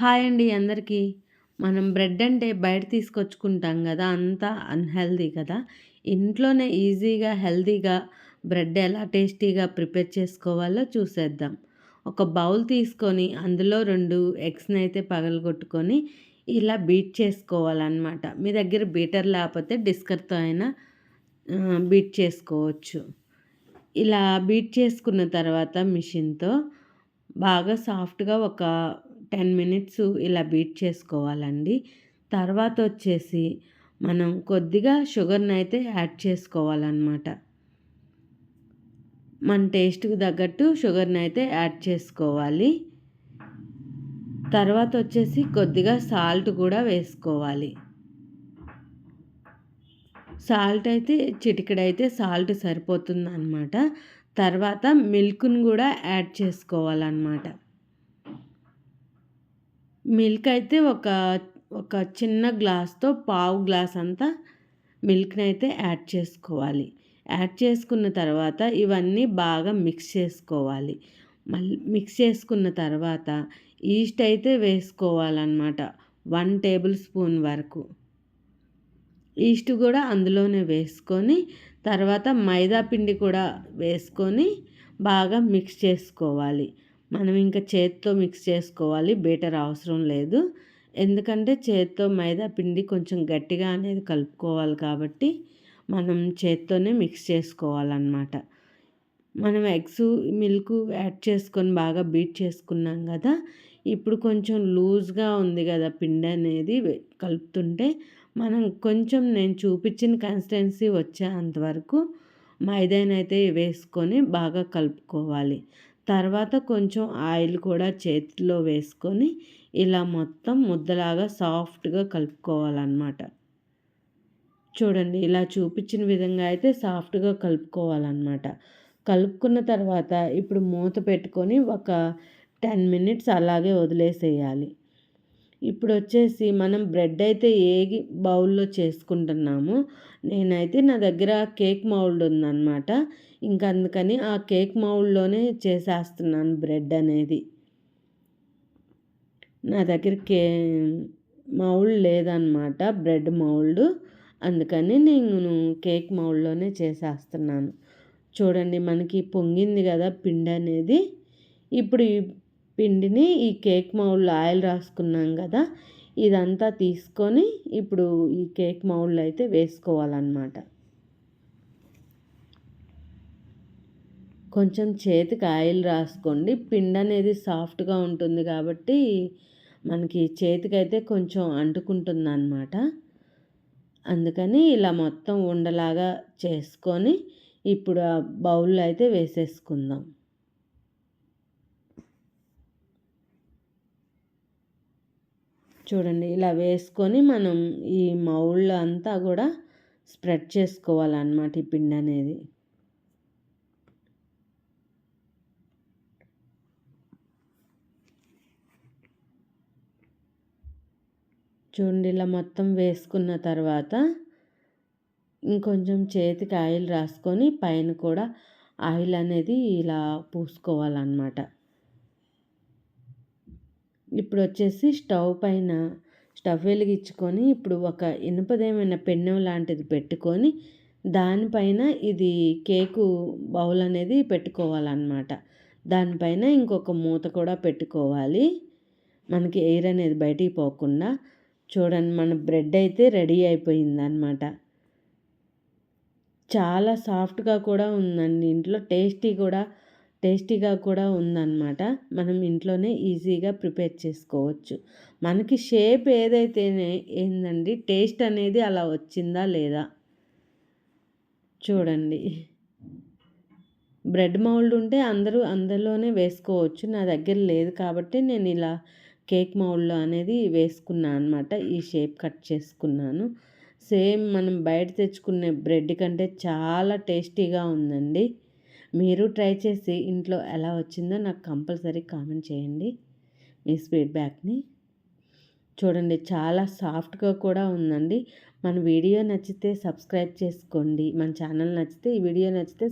Hi అండి అందరికీ. మనం బ్రెడ్ అంటే బయట తీసుకొచ్చుకుంటాం కదా అంతా అన్హెల్దీ కదా. ఇంట్లోనే ఈజీగా హెల్తీగా బ్రెడ్ ఎలా టేస్టీగా ప్రిపేర్ చేసుకోవాలో చూసేద్దాం. ఒక బౌల్ తీసుకొని అందులో రెండు ఎగ్స్ని అయితే పగలగొట్టుకొని ఇలా బీట్ చేసుకోవాలన్నమాట. మీ దగ్గర బీటర్ లేకపోతే డిస్కర్తో అయినా బీట్ చేసుకోవచ్చు. ఇలా బీట్ చేసుకున్న తర్వాత మిషన్తో బాగా సాఫ్ట్గా ఒక టెన్ మినిట్స్ ఇలా బీట్ చేసుకోవాలండి. తర్వాత వచ్చేసి మనం కొద్దిగా షుగర్ని అయితే యాడ్ చేసుకోవాలన్నమాట. మన టేస్ట్కి తగ్గట్టు షుగర్ని అయితే యాడ్ చేసుకోవాలి. తర్వాత వచ్చేసి కొద్దిగా సాల్ట్ కూడా వేసుకోవాలి. సాల్ట్ అయితే చిటికడైతే సాల్ట్ సరిపోతుంది అన్నమాట తర్వాత మిల్క్ను కూడా యాడ్ చేసుకోవాలన్నమాట. మిల్క్ అయితే ఒక ఒక చిన్న గ్లాస్తో పావు గ్లాస్ అంతా మిల్క్ని అయితే యాడ్ చేసుకోవాలి. యాడ్ చేసుకున్న తర్వాత ఇవన్నీ బాగా మిక్స్ చేసుకోవాలి. మళ్ళీ మిక్స్ చేసుకున్న తర్వాత ఈస్ట్ అయితే వేసుకోవాలన్నమాట. వన్ టేబుల్ స్పూన్ వరకు. ఈస్ట్ కూడా అందులోనే వేసుకొని తర్వాత మైదా పిండి కూడా వేసుకొని బాగా మిక్స్ చేసుకోవాలి. మనం ఇంకా చేత్తో మిక్స్ చేసుకోవాలి బీటర్ అవసరం లేదు. ఎందుకంటే చేత్తో మైదా పిండి కొంచెం గట్టిగా అనేది కలుపుకోవాలి కాబట్టి మనం చేత్తోనే మిక్స్ చేసుకోవాలన్నమాట. మనం ఎగ్స్ మిల్క్ యాడ్ చేసుకొని బాగా బీట్ చేసుకున్నాం కదా ఇప్పుడు కొంచెం లూజ్గా ఉంది కదా పిండి అనేది కలుపుతుంటే మనం కొంచెం నేను చూపించిన కన్సిస్టెన్సీ వచ్చేంతవరకు మైదానైతే వేసుకొని బాగా కలుపుకోవాలి. తర్వాత కొంచెం ఆయిల్ కూడా చేతిలో వేసుకొని ఇలా మొత్తం ముద్దలాగా సాఫ్ట్గా కలుపుకోవాలన్నమాట. చూడండి ఇలా చూపించిన విధంగా అయితే సాఫ్ట్గా కలుపుకోవాలన్నమాట. కలుపుకున్న తర్వాత ఇప్పుడు మూత పెట్టుకొని ఒక టెన్ మినిట్స్ అలాగే వదిలేసేయాలి. ఇప్పుడు వచ్చేసి మనం బ్రెడ్ అయితే ఏ బౌల్లో చేసుకుంటున్నామో. నేనైతే నా దగ్గర కేక్ మౌల్డ్ ఉందన్నమాట. ఇంకా అందుకని ఆ కేక్ మౌల్డ్లోనే చేసేస్తున్నాను బ్రెడ్ అనేది. నా దగ్గర కే మౌల్డ్ లేదనమాట బ్రెడ్ మౌల్డ్. అందుకని నేను కేక్ మౌల్డ్లోనే చేసేస్తున్నాను. చూడండి మనకి పొంగింది కదా పిండి అనేది. ఇప్పుడు ఈ పిండిని ఈ కేక్ మౌల్డ్ ఆయిల్ రాసుకున్నాం కదా ఇదంతా తీసుకొని ఇప్పుడు ఈ కేక్ మౌల్డ్ అయితే వేసుకోవాలన్నమాట. కొంచెం చేతికి ఆయిల్ రాసుకోండి. పిండి అనేది సాఫ్ట్గా ఉంటుంది కాబట్టి మనకి చేతికైతే కొంచెం అంటుకుంటుంది అనమాట అందుకని ఇలా మొత్తం ఉండలాగా చేసుకొని ఇప్పుడు ఆ బౌల్లో అయితే వేసేసుకుందాం. చూడండి ఇలా వేసుకొని మనం ఈ మౌళ్ళు అంతా కూడా స్ప్రెడ్ చేసుకోవాలన్నమాట ఈ పిండి అనేది చూడండి ఇలా మొత్తం వేసుకున్న తర్వాత ఇంకొంచెం చేతికి ఆయిల్ రాసుకొని పైన కూడా ఆయిల్ అనేది ఇలా పూసుకోవాలన్నమాట. ఇప్పుడు వచ్చేసి స్టవ్ పైన స్టవ్ వెలిగించుకొని ఇప్పుడు ఒక ఇనుపదేమైనా పెన్నెం లాంటిది పెట్టుకొని దానిపైన ఇది కేకు బౌల్ అనేది పెట్టుకోవాలన్నమాట. దానిపైన ఇంకొక మూత కూడా పెట్టుకోవాలి. మనకి ఎయిర్ అనేది బయటికి పోకుండా చూడండి మన బ్రెడ్ అయితే రెడీ అయిపోయింది అనమాట చాలా సాఫ్ట్గా కూడా ఉందండి. ఇంట్లో టేస్టీ కూడా టేస్టీగా కూడా ఉందన్నమాట. మనం ఇంట్లోనే ఈజీగా ప్రిపేర్ చేసుకోవచ్చు. మనకి షేప్ ఏదైతేనే ఏందండి టేస్ట్ అనేది అలా వచ్చిందా లేదా? చూడండి. బ్రెడ్ మౌల్డ్ ఉంటే అందరూ అందులోనే వేసుకోవచ్చు. నా దగ్గర లేదు కాబట్టి నేను ఇలా కేక్ మౌల్డ్లో అనేది వేసుకున్నాను అనమాట ఈ షేప్ కట్ చేసుకున్నాను. సేమ్ మనం బయట తెచ్చుకునే బ్రెడ్ కంటే చాలా టేస్టీగా ఉందండి. మీరు ట్రై చేసి ఇంట్లో ఎలా వచ్చిందో నాకు కంపల్సరీ కామెంట్ చేయండి. మీ ఫీడ్బ్యాక్ని చూడండి చాలా సాఫ్ట్గా కూడా ఉందండి. మన వీడియో నచ్చితే సబ్స్క్రైబ్ చేసుకోండి. మన ఛానల్ నచ్చితే ఈ వీడియో నచ్చితే